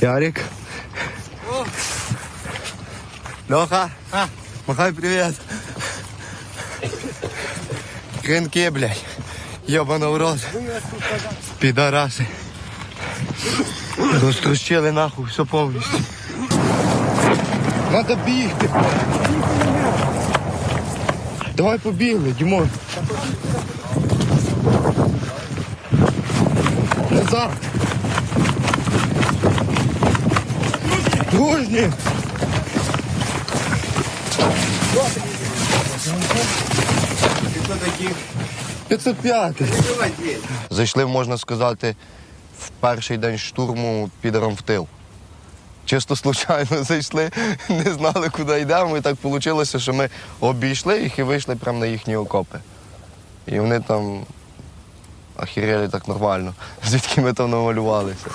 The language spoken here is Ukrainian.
Ярик. Леха. А. Махай привет. Кринки, блядь. Йобана в рот. Підараси. Розтрощили нахуй все повністю. Надо бігти. Давай побігли, Дімон. Назад. Дружні. Хто таких? 505. Зайшли, можна сказати, в перший день штурму підером в тил. Чисто случайно зайшли, не знали, куди йдемо. І так вийшло, що ми обійшли їх і вийшли прямо на їхні окопи. І вони там охерели так нормально, звідки ми там намалювалися.